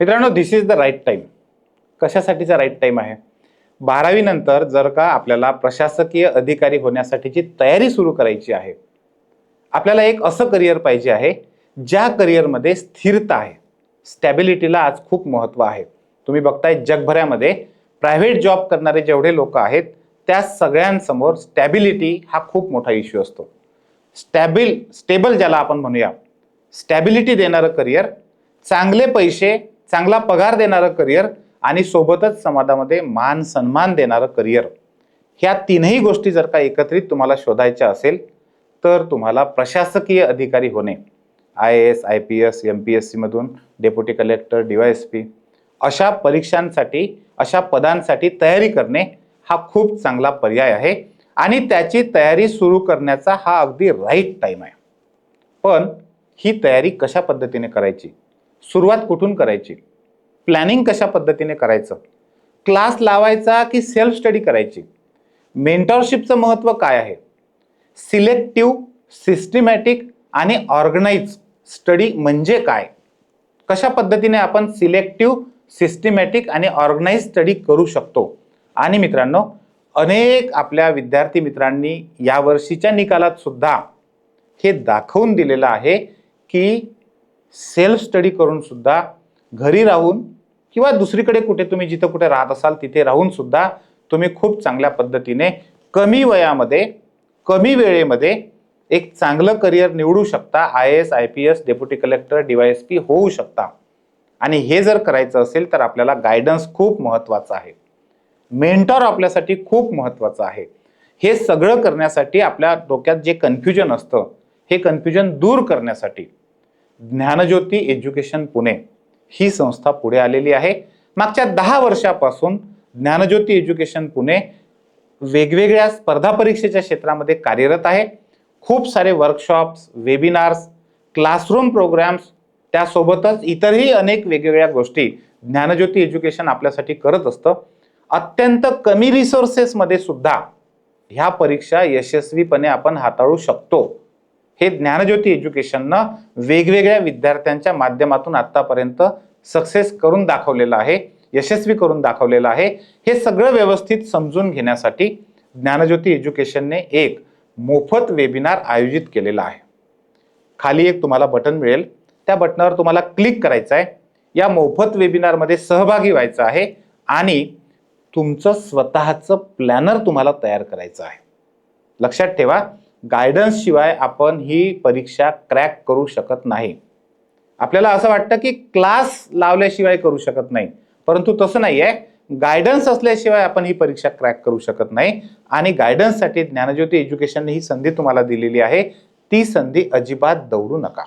मित्रांनो this is the right time कशासाठीचा right time आहे? बारावीनंतर जर का आपल्याला प्रशासकीय अधिकारी होण्यासाठीची तयारी सुरू करायची आहे आपल्याला एक असं करिअर पाहिजे आहे ज्या करिअरमध्ये स्थिरता आहे. स्टॅबिलिटीला आज खूप महत्त्व आहे. तुम्ही बघताय जगभरामध्ये प्रायव्हेट जॉब करणारे जेवढे लोक आहेत त्या सगळ्यांसमोर स्टॅबिलिटी हा खूप मोठा इश्यू असतो. स्टॅबिल स्टेबल ज्याला आपण म्हणूया स्टॅबिलिटी देणारं करिअर चांगले पैसे चांगला पगार देणारं करिअर आणि सोबतच समाजामध्ये मान सन्मान देणारं करिअर. ह्या तीनही गोष्टी जर का एकत्रित तुम्हाला शोधायच्या असेल तर तुम्हाला प्रशासकीय अधिकारी होणे I A S I P S M P S सीमधून deputy collector D Y S P अशा परीक्षांसाठी अशा पदांसाठी तयारी करणे हा खूप चांगला पर्याय आहे आणि त्याची तयारी सुरू करण्याचा हा अगदी राईट टाईम आहे. पण ही तयारी कशा पद्धतीने करायची? सुरुवात कुठून करायची? प्लॅनिंग कशा पद्धतीने करायचं? क्लास लावायचा की सेल्फ स्टडी करायची? मेंटॉरशिपचं महत्त्व काय आहे? सिलेक्टिव्ह सिस्टमॅटिक आणि ऑर्गनाईज स्टडी म्हणजे काय? कशा पद्धतीने आपण सिलेक्टिव्ह सिस्टमॅटिक आणि ऑर्गनाईज स्टडी करू शकतो? आणि मित्रांनो अनेक आपल्या विद्यार्थी मित्रांनी यावर्षीच्या निकालात सुद्धा हे दाखवून दिलेलं आहे की सेल्फ स्टडी करून सुद्धा घरी राहून किंवा दुसरीकडे कुठे तुम्ही जिथं कुठे राहत असाल तिथे राहून सुद्धा तुम्ही खूप चांगल्या पद्धतीने कमी वयामध्ये कमी वेळेमध्ये एक चांगलं करिअर निवडू शकता. I S I P S deputy collector D Y S P होऊ शकता. आणि हे जर करायचं असेल तर आपल्याला गायडन्स खूप महत्त्वाचा आहे. मेंटॉर आपल्यासाठी खूप महत्त्वाचं आहे. हे सगळं करण्यासाठी आपल्या डोक्यात जे कन्फ्युजन असतं हे कन्फ्युजन दूर करण्यासाठी ज्ञानज्योती एज्युकेशन पुणे ही संस्था पुढे आलेली आहे. मागच्या दहा वर्षापासून ज्ञानज्योती एज्युकेशन पुणे वेगवेगळ्या स्पर्धा परीक्षेच्या क्षेत्रामध्ये कार्यरत आहे. खूप सारे वर्कशॉप्स वेबिनार्स क्लासरूम प्रोग्राम्स त्यासोबतच इतरही अनेक वेगवेगळ्या गोष्टी ज्ञानज्योती एज्युकेशन आपल्यासाठी करत असतं. अत्यंत कमी रिसोर्सेसमध्ये सुद्धा ह्या परीक्षा यशस्वीपणे आपण हाताळू शकतो. हे ज्ञानज्योती एज्युकेशननं वेगवेगळ्या विद्यार्थ्यांच्या माध्यमातून आत्तापर्यंत सक्सेस करून दाखवलेलं आहे यशस्वी करून दाखवलेलं आहे. हे सगळं व्यवस्थित समजून घेण्यासाठी ज्ञानज्योती एज्युकेशनने एक मोफत वेबिनार आयोजित केलेला आहे. खाली एक तुम्हाला बटन मिळेल. त्या बटनावर तुम्हाला क्लिक करायचं आहे. या मोफत वेबिनारमध्ये सहभागी व्हायचं आहे आणि तुमचं स्वतःचं प्लॅनर तुम्हाला तयार करायचं आहे. लक्षात ठेवा. गायडन्स शिवाय आपण ही परीक्षा क्रॅक करू शकत नाही. आपल्याला असं वाटतं की क्लास लावल्याशिवाय करू शकत नाही. परंतु तसं नाही आहे गायडन्स असल्याशिवाय आपण ही परीक्षा क्रॅक करू शकत नाही. आणि गायडन्ससाठी ज्ञानज्योती एज्युकेशनने ही संधी तुम्हाला दिलेली आहे. ती संधी अजिबात दौडू नका.